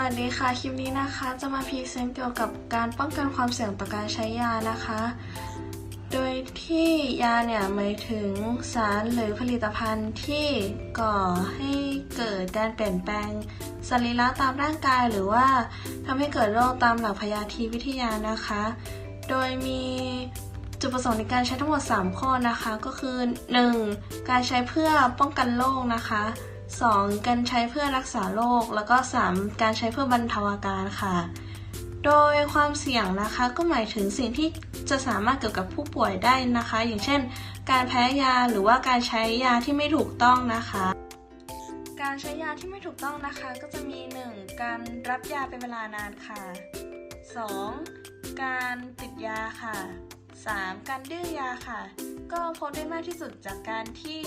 วัสดีค่ะ คลิปนี้นะคะ จะมาพรีเซนต์เกี่ยวกับการป้องกันความเสี่ยงต่อการใช้ยานะคะ โดยที่ยาเนี่ยหมายถึงสารหรือผลิตภัณฑ์ที่ก่อให้เกิดการเปลี่ยนแปลงสรีระตามร่างกายหรือว่าทำให้เกิดโรคตามหลักพยาธิวิทยานะคะ โดยมีจุดประสงค์ในการใช้ทั้งหมด 3 ข้อนะคะ ก็คือ 1. การใช้เพื่อป้องกันโรคนะคะ 2. การใช้เพื่อรักษาโรค แล้วก็ 3. การใช้เพื่อบรรเทาอาการค่ะ โดยความเสี่ยงนะคะก็หมายถึงสิ่งที่จะสามารถเกิดกับผู้ป่วยได้นะคะ อย่างเช่น การแพ้ยาหรือว่าการใช้ยาที่ไม่ถูกต้องนะคะ การใช้ยาที่ไม่ถูกต้องนะคะ ก็จะมี 1. การรับยาเป็นเวลานานค่ะ 2. การติดยาค่ะ 3. การดื้อยาค่ะ ก็พบได้มากที่สุดจากการที่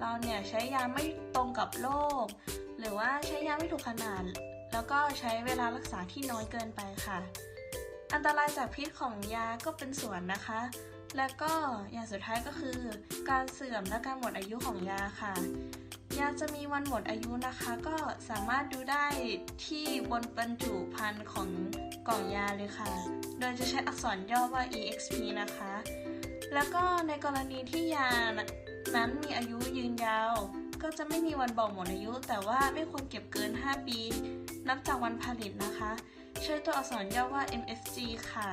เราเนี่ยใช้ยาไม่ตรงกับโรคหรือว่าใช้ยาไม่ถูกขนาด แล้วก็ใช้เวลารักษาที่น้อยเกินไปค่ะ อันตรายจากพิษของยาก็เป็นส่วนนะคะ และก็อย่างสุดท้ายก็คือ การเสื่อมและการหมดอายุของยาค่ะ ยาจะมีวันหมดอายุนะคะ ก็สามารถดูได้ที่บนบรรจุภัณฑ์ของกล่องยาเลยค่ะ โดยจะใช้อักษรย่อว่า exp นะคะ แล้วก็ในกรณีที่ยานั้นมีอายุยืนยาว ก็จะไม่มีวันบอกหมดอายุ แต่ว่าไม่ควรเก็บเกิน 5 ปี นับจากวันผลิตนะคะ ใช้ตัวอักษรย่อว่า MFG ค่ะ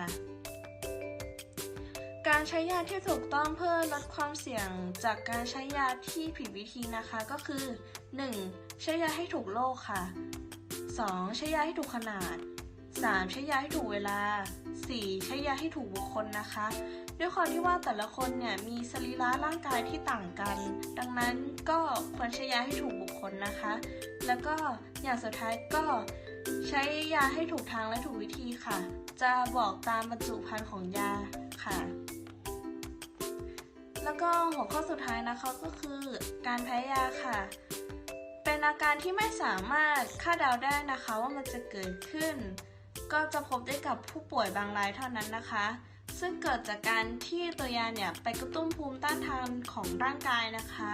การใช้ยาที่ถูกต้องเพื่อลดความเสี่ยงจากการใช้ยาที่ผิดวิธีนะคะก็คือ 1. ใช้ยาให้ถูกโรคค่ะ 2. ใช้ยาให้ถูกขนาด 3. ใช้ยาให้ถูกเวลา 4. ใช้ยาให้ถูกบุคคลนะคะ ด้วยความที่ว่าแต่ละคนเนี่ยมีสรีระร่างกายที่ต่างกัน ดังนั้นก็ควรใช้ยาให้ถูกบุคคลนะคะ แล้วก็อย่างสุดท้ายก็ใช้ยาให้ถูกทางและถูกวิธีค่ะ จะบอกตามบรรจุภัณฑ์ของยาค่ะ แล้วก็หัวข้อสุดท้ายนะคะก็คือการแพ้ยาค่ะเป็นอาการที่ไม่สามารถคาดเดาได้นะคะว่ามันจะเกิดขึ้น ก็จะพบได้กับผู้ป่วยบางรายเท่านั้นนะคะ ซึ่งเกิดจากการที่ตัวยาเนี่ยไปกระตุ้นภูมิต้านทานของร่างกายนะคะ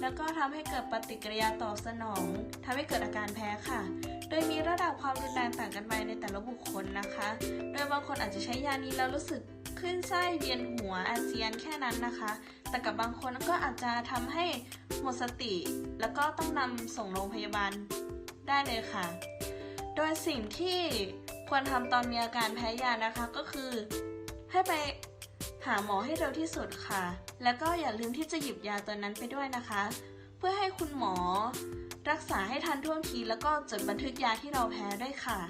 แล้วก็ทำให้เกิดปฏิกิริยาตอบสนองทำให้เกิดอาการแพ้ค่ะ โดยมีระดับความรุนแรงต่างกันไปในแต่ละบุคคลนะคะ โดยบางคนอาจจะใช้ยานี้แล้วรู้สึกขึ้นไส้เวียนหัวอาเจียนแค่นั้นนะคะ แต่กับบางคนก็อาจจะทำให้หมดสติ แล้วก็ต้องนำส่งโรงพยาบาลได้เลยค่ะ โดยสิ่งที่ ควรทำตอนมีอาการแพ้ยานะคะก็คือ ให้ไปหาหมอให้เร็วที่สุดค่ะ แล้วก็อย่าลืมที่จะหยิบยาตัวนั้นไปด้วยนะคะ เพื่อให้คุณหมอ รักษาให้ทันท่วงทีแล้วก็จดบันทึกยาที่เราแพ้ด้วยค่ะ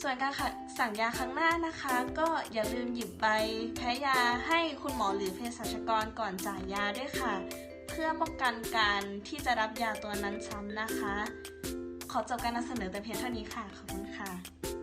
ส่วนการสั่งยาครั้งหน้านะคะ ก็อย่าลืมหยิบใบแพ้ยาให้คุณหมอหรือเภสัชกรก่อนจ่ายยาด้วยค่ะ เพื่อป้องกันการที่จะรับยาตัวนั้นซ้ำนะคะ ขอจบการนำเสนอแต่เพียงเท่านี้ค่ะ ขอบคุณค่ะ